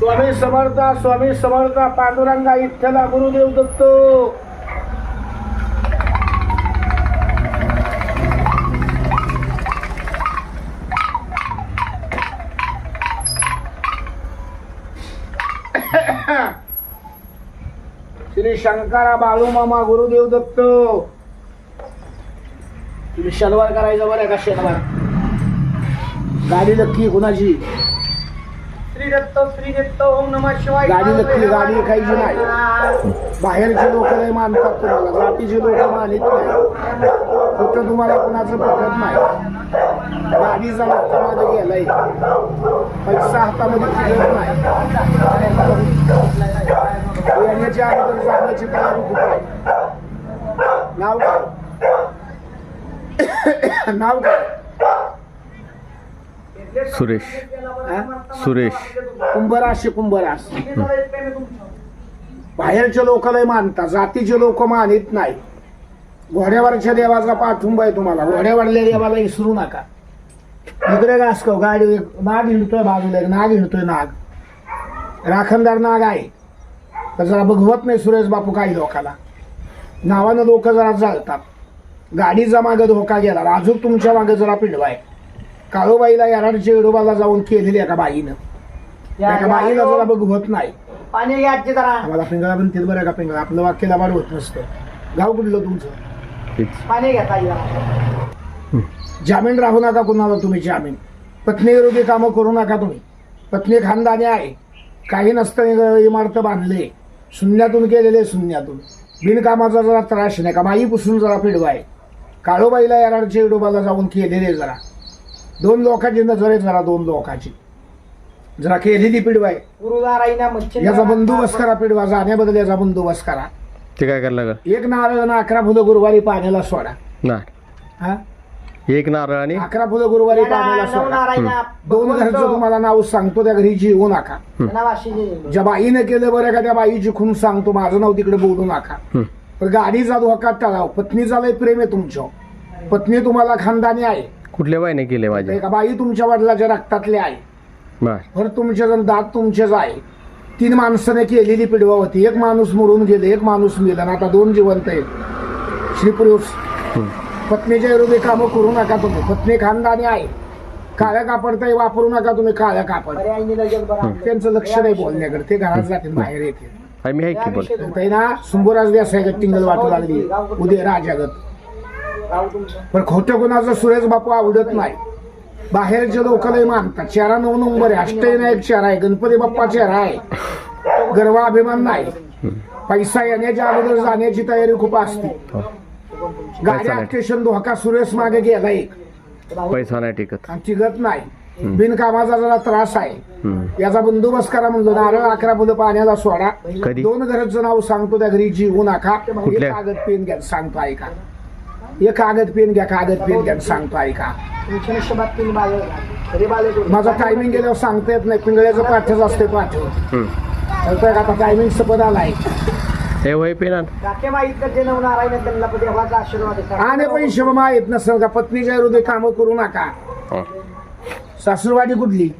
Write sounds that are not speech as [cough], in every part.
स्वामी समर्थ स्वामी समर्थ पांडुरंगा इथला गुरुदेव दत्त. श्री शंकरा बाळू मामा गुरुदेव दत्त. तुम्ही शनिवार करायचं बरं का शनिवार? गाडी नक्की कुणाची? श्री दत्त श्री दत्त ओम नमः शिवाय. गाडी नक्की गाडी खायची नाही. बाहेरचे लोक नाही मानतात तुम्हाला जातीचे लोक मानित नाही. फक्त तुम्हाला कुणाचं पटत नाही. गाडीचा हातामध्ये गेलाय. पैसा हातामध्ये फिरत नाही. येण्याच्या अगोदर जाण्याची तयारी आहे. नाव काय? [coughs] नाव काय? सुरेश? सुरेश. कुंभराश कुंभरास. बाहेरचे लोक लय मानतात जातीचे लोक मानित नाही घोड्यावरच्या देवाचा पाठिंबा आहे तुम्हाला. घोड्यावरल्या देवाला विसरू नका. इकडे गासकव गाडी नाग हिंडतोय बाजूला नाग हिंडतोय नाग. राखणदार नाग आहे. तर जरा बघवत नाही सुरेश बापू काही लोकाला. नावानं लोक जरा जळतात गाडीचा मागे धोका गेला. राजू तुमच्या मागे जरा पिडवाय. काळूबाईला याराडच्या येडोबाला जाऊन केलेली एका बाईनं? एका बाईला जरा बघवत नाही. पाणी घ्या आजी जरा आम्हाला पिंगळा पण तेच बरं का पिंगळा? आपलं वाक्य लाभाड होत नसतं. गाव कुठलं तुमचं? तेच. पाणी जामीन राहू नका कुणाला तुम्ही जामीन. पत्नी विरोधी कामं करू नका तुम्ही. पत्नी खानदानी आहे. काही नसतं इमारत बांधले. शून्यातून केलेले शून्यातून बिनकामाचा जरा त्रास नाही का? बाई पुसून जरा पिडवाय काळोबाईला याराडच्या इडोबाला जाऊन केलेले जरा. दोन लोकांची नजर आहे जरा दोन लोकांची. जरा केलेली पिडवाय. गुरुदाराईना मच्छी याचा बंदोबस्त करा पिडवा जाण्याबद्दल याचा बंदोबस्त करा. ते काय करायला लागल? एक नारळ आणि अकरा फुलं गुरुवारी पाण्याला सोडा. ना. हा? एक नारळ आणि अकरा फुलं गुरुवारी पाण्याला सोडा. नारायणा दोन घरचं तुम्हाला नाव सांगतो त्या घरी येऊ नका. ज्या बाईने केलं बरं का त्या बाईची खून सांगतो माझं नाव तिकडे बोलू नका. हं. पण गाडीचा धोका टाळाव. पत्नीचा लय प्रेम आहे तुमच्या पत्नी तुम्हाला खानदानी आहे. कुठल्या बाईने केले माझे एका बाई तुमच्या वडिलाच्या रक्तातले आहे बर. बरं तुमचे जण दात तुमचेच आहे. तीन माणसाने केलेली पिडवा होती. एक माणूस मरून गेले एक माणूस मेला आणि आता दोन जिवंत आहेत. श्री पुरुष हं. पत्नीच्या विरोधी कामं करू नका तुम्ही. पत्नी खानदानी आहे. काळ्या कापड काही वापरू नका तुम्ही काळ्या कापड. त्यांचं लक्ष नाही बोलण्याकडे. ते घरात जातील बाहेर येतील. मी आहे की बोल. काही ना सुंबोराज टिंगल वाटू लागली. उदय राजागत. पण खोटं कोणाचं सुरेश बापू आवडत नाही. बाहेरचे लोक लय मानतात. चेहरा नऊ नंबर आहे. अष्टविनायक चेहरा आहे. गणपती बाप्पा चेहरा आहे. गर्व अभिमान नाही. पैसा येण्याच्या अगोदर जाण्याची तयारी खूप असते. गाड्या. स्टेशन धोका सुरेश मागे गेला एक पैसा नाही टिकत. आणि टिकत नाही. बिनकामाचा जरा त्रास आहे. याचा बंदोबस्त करा म्हणलो. नारळ अकरा फुलं पाण्याला सोडा? दोन घराचं नाव सांगतो त्या घरी. जीवू नका? कागद पेन घ्या. सांगतो ऐका. एक कागद पेन घ्या कागद पेन घ्या सांगतो ऐका. माझा टायमिंग गेल्यावर सांगता येत नाही. पिंगळ्याचं पाठच असते पाठ. हं. कळतंय का? आता टायमिंग सपद आलाय. हे वय पेना आणि. पैसे मग येत नसेल का? पत्नीच्या विरोधी कामं करू नका. हो. सासूरवाडी कुठली?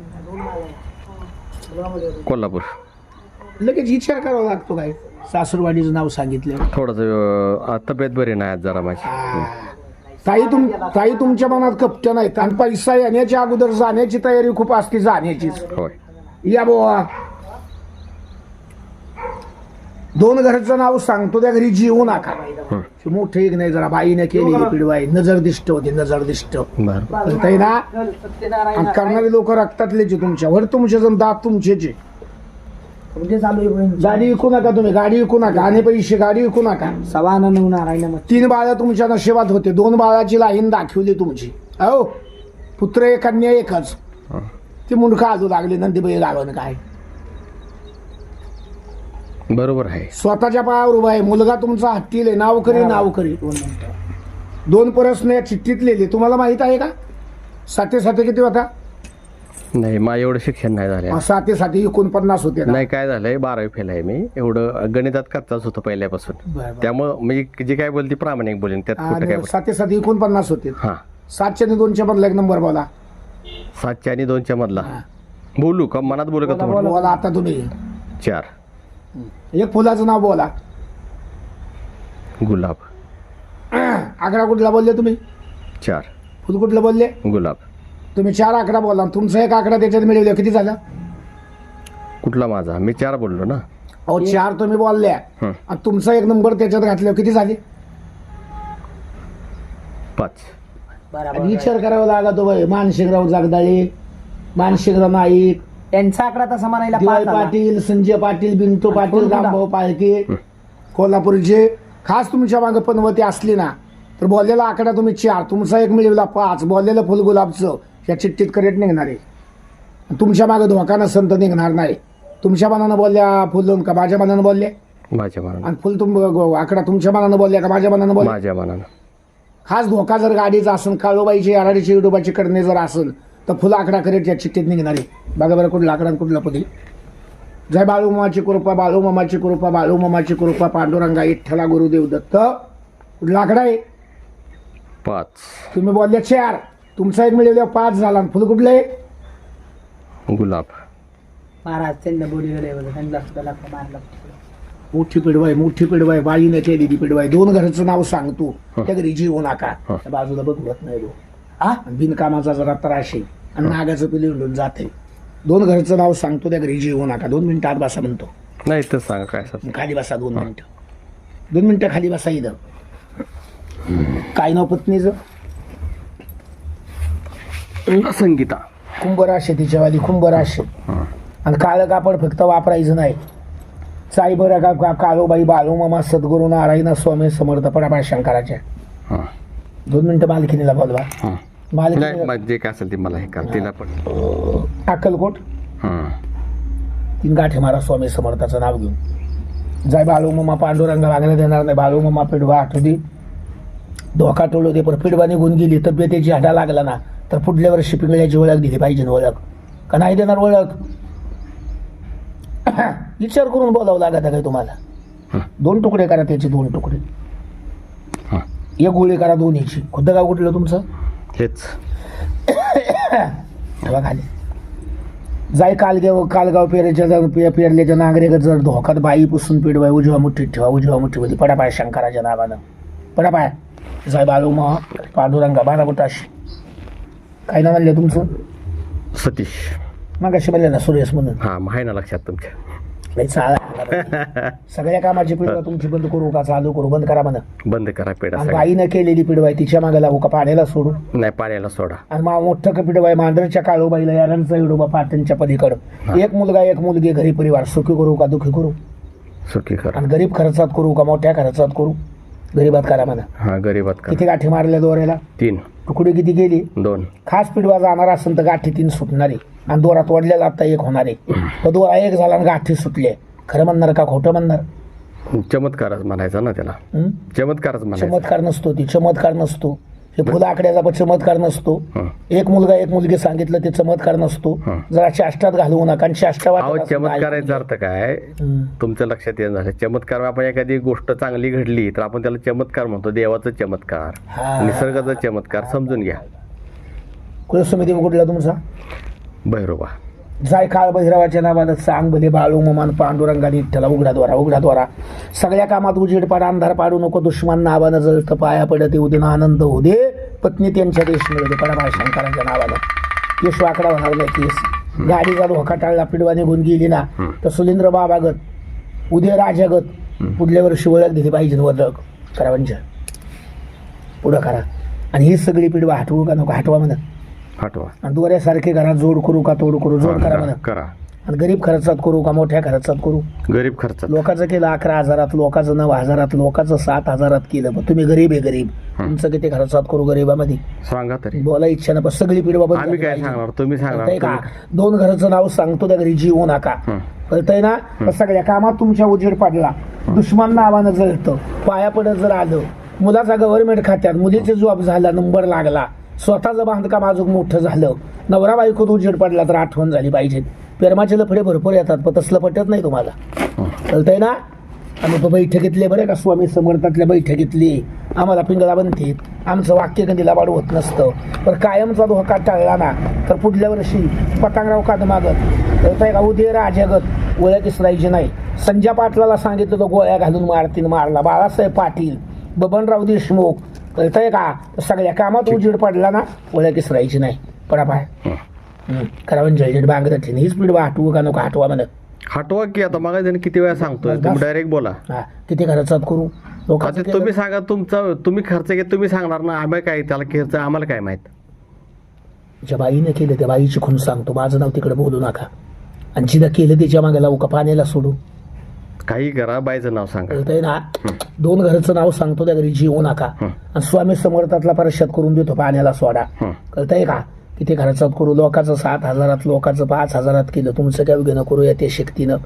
कोल्हापूर. लगेच विचार करावा लागतो काय? सासूरवाडीचं नाव सांगितलं. थोडस तब्येत बरी नाही आज जरा माझी. ताई तुम ताई तुमच्या मनात कपट नाहीत आणि पैसा येण्याच्या अगोदर जाण्याची तयारी खूप असते जाण्याचीच. होय. या बोवा. दोन घरचं नाव सांगतो त्या घरी जीवू नका. मोठे एक नाही जरा बाईने केलेली पिडवाई. नजर दिष्ट होती नजर दिष्ट. बर. ताई ना आणि करणारे लोक रक्तातलेच तुमच्यावर. तुमचे जण दात तुमचेच आहे. गाडी विकू नका तुम्ही गाडी विकू नका. आणि पैसे गाडी विकू नका. सवाना नऊ नारायण तीन बाळं तुमच्या नशिबात होते. दोन बाळाची लाईन दाखवली तुमची. अहो पुत्र एक कन्या एकच. हं. ती मुंडका आजू लागली नंदीबाई गावन काय. बरोबर आहे. स्वतःच्या पायावर उभा आहे. मुलगा तुमचा हत्तील आहे. नाव करी नाव करी. दोन प्रश्न या चिठ्ठीत लिहिले. तुम्हाला माहीत आहे का? साते साते किती होता? नाही मा एवढं शिक्षण नाही झालं. साते साते एकोणपन्नास होते ना? नाही काय झालंय बारावी फेल आहे मी. एवढं गणितात करताच होतं पहिल्यापासून. बरं, बरं. त्यामुळं म्हणजे जे काय बोलते प्रामाणिक बोलेन त्यात कुठं काय आणि साते साते एकोणपन्नास होते. हा. सातशे आणि दोनशे मधला एक नंबर बोला. सातशे आणि दोनच्या मधला. बोलू का? मनात बोलू का तुम्हाला बोला. आता तुम्ही. चार. एक फुलाचं नाव बोला. गुलाब. आकडा कुठला बोलले तुम्ही? चार. फुल कुठलं बोलले? गुलाब. तुम्ही चार आकडा बोला तुमचा एक आकडा त्याच्यात मिळवला. किती झाला? कुठला माझा? मी चार बोललो ना. अहो चार तुम्ही बोलल्या. हं. आणि तुमचा एक नंबर त्याच्यात घातल्यावर किती झाले? पाच. बरोबर विचार करावा लागतो बाई. मानशिंगराव जगदाळे मानशिंगराव नाईक त्यांचा आकडा तसा म्हणायला दिवाळी पाच आला. पाटील संजय पाटील बिंटू पाटील? रामभाऊ पाळके कोल्हापूरचे. खास तुमच्या मागे पनवती असली ना तर बोललेला आकडा तुम्ही चार तुमचा एक मिळवला पाच बोललेलं फुल गुलाबचं. या चिठ्ठीत करेक्ट निघणार आहे. तुमच्या मागे धोका नसेल तर निघणार नाही. तुमच्या मनानं बोलल्या फुल का माझ्या मनानं बोलले? माझ्या मनानं. आणि फुल तुम आकडा तुमच्या मनानं बोलल्या का माझ्या मनानं बोलले माझ्या मनानं. खास धोका जर गाडीचा असेल काळोबाईची आराडीची युडोबाची कडणे जर असेल तर फुल आकडा करेक्ट या चिठ्ठीत निघणार आहे. बघा बरं कुठला आकडा आणि कुठला पुढे जय बाळूमामाची कृपा बाळूमामाची कृपा बाळूमामाची कृपा पांडुरंगा इठ्ठला गुरुदेव दत्त. कुठला आकडा आहे? पाच. तुम्ही बोलले चार. तुमचा एक मिळेल पाच झाला आणि फुल कुठलं? गुलाब. महाराज त्यांना बोली गेले बघा त्यांना सुद्धा मारला मोठी पिडवाय मोठी पिडवाय बाईने केलेली पिडवाय दोन घरचं नाव सांगतो त्या घरी जीव नका. हं. त्या बाजूला बघवत नाही तो. हा? बिनकामाचा जरा त्रास आहे. आणि नागाचं पिली उडून जाते दोन घरचं नाव सांगतो त्या घरी जीव नका. दोन मिनिटं आत बसा म्हणतो. नाही तर सांगा काय खाली बसा दोन मिनिटं. दोन मिनिटं खाली बसा इथं. काय नाव पत्नीचं? संगीता. कुंभराशी तिच्यावाली कुंभराशी. हं. आणि काळं कापड फक्त वापरायचं नाही. साई बरं का का- काळोबाई बाळूमामा सद्गुरू नारायण स्वामी समर्थ पडापा शंकराच्या. हां. दोन मिनिटं मालकिनीला बोलवा. मालकिनी जे काय असेल ते मला हे कर तिला पण. अक्कलकोट. तीन गाठी मारा स्वामी समर्थाचं नाव घेऊन. जाय बाळूमामा पांडुरंग लागला देणार नाही. बाळूमामा पिडवा आठवली धोका टोळू दे पण पिडवा निघून गेली तब्येतीची हाडा लागला ना. तर पुढल्या वर्षी पिंगळ्याची ओळख दिली पाहिजे ओळख. का नाही देणार ओळख? [coughs] विचार करून बोलावं लागत काय तुम्हाला. दोन तुकडे करा त्याचे दोन तुकडे. एक गोळी करा दोन्हीची. खुद्द गाव कुठलं तुमचं? हेच. [coughs] खाली जाय कालगाव कालगाव पेरेच्या पेरल्याच्या नागरिक जर धोकात बाई पुसून पिडवाय उजव्या मुठीत ठेवा उजव्या मुठीमध्ये पडापाय शंकराच्या नावानं. पडापाय. जाय बाळू महा पांडुरंगा बारा बुटाशी काय नाव म्हणलं तुमचं? सतीश. मग अशी म्हणले ना सुरेश म्हणून. हां आहे ना लक्षात तुमच्या. लई चाळा [laughs] सगळ्या कामाची पिडवा तुमची बंद करू का चालू करू? बंद करा म्हणा. बंद करा पेढा आणि सगळा बाईनं केलेली पिडवाय तिच्यामागे लागू का पाण्याला सोडू? नाही पाण्याला सोडा. आणि मा मोठं कपिड बाई मांजरच्या काळूबाईला यारांचा विडोबा पाटणच्या पलीकडं. एक मुलगा एक मुलगी घरी परिवार सुखी करू का दुखी करू? सुखी करा. आणि गरीब खर्चात करू का मोठ्या खर्चात करू? गरीबात करा म्हणा. हां गरीबात किती गाठी मारल्या दोऱ्याला? तीन. तुकडी किती गेली? दोन. खास पिडवा जाणार असेल तर गाठी तीन सुटणारे. आणि दोरा तोडलेला आता एक होणारे. तर दोरा एक झाला आणि गाठी सुटले. खरं म्हणणार का खोटं म्हणणार? चमत्कारच म्हणायचा ना त्याला. हं? चमत्कारच म्हणायचा. चमत्कार नसतो ती. चमत्कार नसतो. हे फुलं आकड्याचा पण चमत्कार नसतो. एक मुलगा एक मुलगी सांगितलं ते चमत्कार नसतो. जरा चाष्टात घालवू नका आणि अहो तर चमत्काराचा अर्थ काय. तुमच्या लक्षात येत झालं. चमत्कार आपण एखादी गोष्ट चांगली घडली तर आपण त्याला चमत्कार म्हणतो. देवाचा चमत्कार हा. निसर्गाचा चमत्कार समजून घ्या. कुलसमिती कुठला तुमचा? भैरोबा जाय काळ बहिरावाच्या नावानं सांग भले बाळू ममान पांडुरंगा विठ्ठला उघडा द्वारा उघडा द्वारा. सगळ्या कामात उजेड पाड अंधार पाडू नको दुश्मन नावानं जळत पाया पडत येऊ दे ना आनंद होऊ दे. पत्नी त्यांच्या देश मिळते पडा शंकरांच्या नावानं. यश वाकडा होणार नाही केस. गाडीचा धोका टाळला पिडवा निघून गेली ना तर सुलेंद्र बाबागत उदय राजागत पुढल्या वर्षी ओळख दिली पाहिजे ओळख करा म्हणजे पुढं करा. आणि ही सगळी पिढवा हटवू का नको हटवा म्हणत. हटवा आणि दोऱ्यासारखे घरात जोड करू का तोड करू? जोड करा म्हणा. करा. आणि गरीब खर्चात करू का मोठ्या खर्चात करू? गरीब खर्चात. लोकांचं केलं अकरा हजारात लोकांचं नऊ हजारात लोकांचं सात हजारात केलं. पण तुम्ही गरीब आहे गरीब. तुमचं किती खर्चात करू गरीबामध्ये? सांगा तरी. बोला इच्छा ना पण सगळी पिढी बाबा आम्ही काय सांगणार तुम्ही कळतंय का दोन घराचं नाव सांगतो त्या घरी जीवू नका. कळतंय ना? तर सगळ्या कामात तुमच्या उजेड पडला. दुश्मन नावानं जळतं. पाया पडत जर आलं मुलाचा गव्हर्नमेंट खात्यात मुलीचे जॉब झाला नंबर लागला. स्वतःचं बांधकाम अजून मोठं झालं. नवरा बायकोत उजेड पडला तर आठवण झाली पाहिजे पेरमाचे लफडे भरपूर येतात पण तसलं पटत नाही तुम्हाला. कळतंय ना? आम्ही तो बैठकीतले बरे का स्वामी समर्थातल्या बैठकीतली. आम्हाला पिंगळा बनते आमचं वाक्य कधीला वाढ होत नसतं. पण कायमचा धोका टाळला ना तर पुढल्या वर्षी पतंगराव काद मागत. तर का? उदय राजागत ओळख इसरायची नाही. संजय पाटलाला सांगितलं तर गोळ्या घालून मारतीन मारला. बाळासाहेब पाटील बबनराव देशमुख कळतंय का? सगळ्या कामात उजेड पडला ना ओळख इसरायची नाही. पडा पाय. करावं जळजट बांगरतीन हीच पीड वाटवू का नको? हटवा म्हणत हटवा की आता मग किती वेळा सांगतोय? तुम्ही डायरेक्ट बोला. हा. किती खर्चात करू? आता तुम्ही सांगा तुमचा तुम्ही खर्च घेत तुम्ही सांगणार ना आम्ही काय त्याला खर्च आम्हाला काय माहीत? ज्या बाईनं केलं त्या बाईची खून सांगतो. माझं नाव तिकडे बोलू नका. आणि जिनं केलं त्याच्यामागे लावू का? पाण्याला सोडू. काही करा बाईचं नाव सांगा. कळतंय ना दोन घरचं नाव सांगतो त्या घरी जीवू नका. आणि स्वामी समर्थातला परिषद करून देतो पाण्याला सोडा. कळतंय का? किती खर्चात करू? लोकांचं सात हजारात लोकांचं पाच हजारात केलं. तुमचं काय घेणं करूया ते शक्तीनं?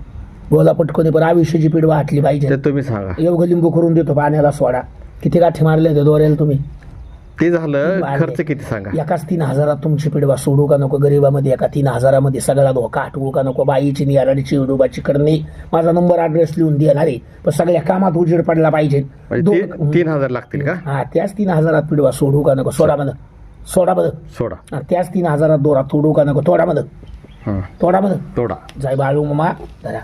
बोला पटकोनी पण आयुष्याची पीड वाटली पाहिजे. ते तुम्ही सांगा. योग लिंबू करून देतो पाण्याला सोडा. किती गाठी मारले ते दोऱ्याला तुम्ही? ते झालं. खर्च किती सांगा? एकाच तीन हजारात तुमची पिडवा सोडू का नको गरीबामध्ये? एका तीन हजारामध्ये सगळा धोका आठवू का नको? बाईची नियाराडीची उडोबाची करणे. माझा नंबर ॲड्रेस लिहून देणार आहे पण सगळ्या कामात उजेड पडला पाहिजे. म्हणजे तीन हजार लागतील का? हा त्याच तीन हजारात पिडवा सोडू का नको? सोडा मध सोडा मध सोडा. त्याच तीन हजारात दोरा तोडू का नको? तोडा मध हं. तोडा मध तोडा. जाय बाळू मामा धरा.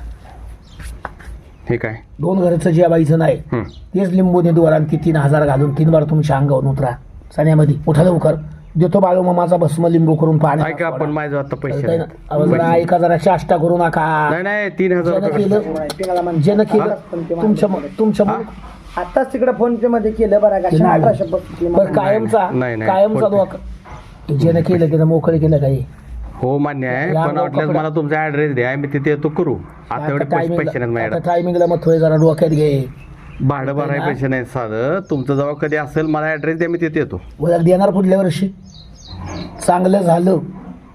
हे काय? दोन घरचं ज्या बाईचं नाही. हं. तेच लिंबूने दोरा आणि ती तीन हजार घालून तीन बार तुमच्या अंगावर उतरा. सण्यामध्ये. उठा लवकर. देतो बाळू मामाचा भस्म लिंबू करून पाणी ऐका आपण माझं आता पैसे कळतंय ना? नाही. अहो, जरा ऐका जरा चाष्टा करू नका. नाही नाही तीन हजार ज्यानं रुपये केलं ज्यानं केलं तुमच्या तुमच्या? आताच तिकडे फोन पे मध्ये केलं बरं का? ते नाही. अठराशे बरं कायमचा नाही, नाही. कायमचा फोन पे. धोका ज्यानं केलं त्यानं मोकळे केलं काही. हो मान्य आहे. या पण वाटल्यास. मला तुमचा ऍड्रेस द्या. मी तिथे येतो करू. आता एवढे पैसे पैसे नाहीत माझ्याकडे टायमिंगला मग थोडे जरा डोक्यात घे. भाडं भराय. पैसे नाहीत साधं. तुमचं जेव्हा कधी असेल मला ऍड्रेस द्या मी तिथे येतो. ओळख देणार पुढल्या वर्षी. चांगलं झालं.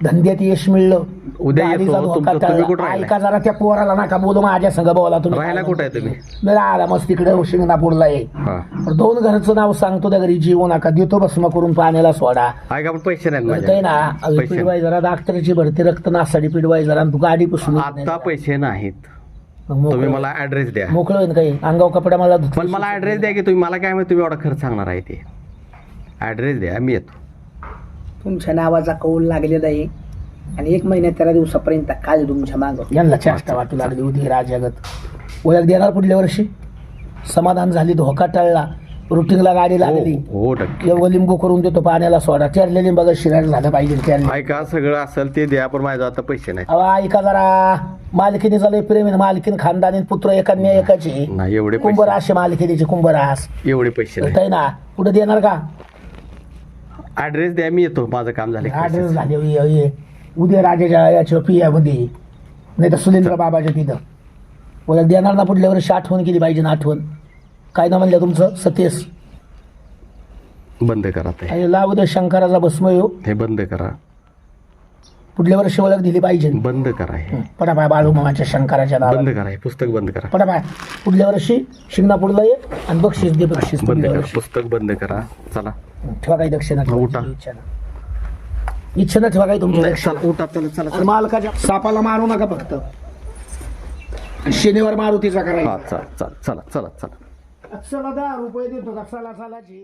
धंद्यात यश मिळलं. उद्या येतो. गाडीचा धोका तुमचं- तुम्ही टळला. कुठं राहिलाय? ऐका जरा त्या पोराला नका बोलू माझ्या संग बोला तुम्ही. राहायला कुठं आहे तुम्ही? राहिला मस्त तिकडे शिंगणापूरला हा. दोन घरचं नाव सांगतो त्या घरी जीवू नका. देतो भस्म करून पाण्याला सोडा. ऐका पण पैसे नाहीत कळतंय ना पैसे पिडवाय जरा डॉक्टरची भरती रक्त नासाडी पिडवाय जरा आणि तू गाडी पुसून आता पैसे नाहीत. तुम्ही मला ऍड्रेस द्या. मोकळं काही. अंगाव कपडा मला. पण मला ऍड्रेस द्या की तुम्ही मला काय माहिती तुम्ही एवढा खर्च सांगणार आहे ते. ऍड्रेस द्या मी येतो. तुमच्या नावाचा कौल लागलेला आहे. आणि एक महिन्यात तेरा दिवसापर्यंत काल तुमच्या माग यांना चेष्टा वाटू लागली उदी राजागत. ओळख देणार पुढल्या वर्षी? समाधान झाली धोका टळला. रुटीनला गाडी लागली. हो हो नक्की. एवढं लिंबू करून देतो पाण्याला सोडा. चेरले लिंबाचं शिरायला झालं पाहिजे चेरले ऐका सगळं असेल ते द्या पण माझं आता पैसे नाही अहो ऐका जरा. मालकीनीचा लय प्रेम मालकीन खानदानी पुत्र एकान्या एकाची नाही एवढे पैसे कुंभरास मालकीनीची कुंभरास. एवढे पैसे नाही ना. पुढे देणार का? ऍड्रेस द्या मी येतो. माझं काम झालं ऍड्रेस. झाले हे- हे. उद्या राजाच्या याच्या पियामध्ये नाही तर सुलेंद्र बाबाच्या तिथं. बोला देणार ना पुढल्या वर्षी आठवण केली पाहिजे ना आठवण. काय ना म्हणलं तुमचं? सतेस बंद करा ते. आणि लाव शंकराचा भस्म येऊ हे बंद करा. पुढल्या वर्षी ओळख दिली पाहिजे. बंद करा हे. पटापाय बाळू मामाच्या शंकराच्या बंद करा हे. पुस्तक बंद करा. पटापाय पुढल्या वर्षी शिंगणापूरला ये आणि बक्षीस दे बक्षीस बंद पुढल्या करा. वर्षी. पुस्तक बंद करा. चला. ठेवा काही दक्षिणा ठेवा. उठा. इच्छा इच्छा ठेवा काही तुमच्या दक्षिणा. चला उठा चला चला आणि मालकाच्या सापाला मारू नका फक्त. शनिवार मारुतीचा करायचा. चला चला चला चला. चला दहा रुपये देतो का चला चला जी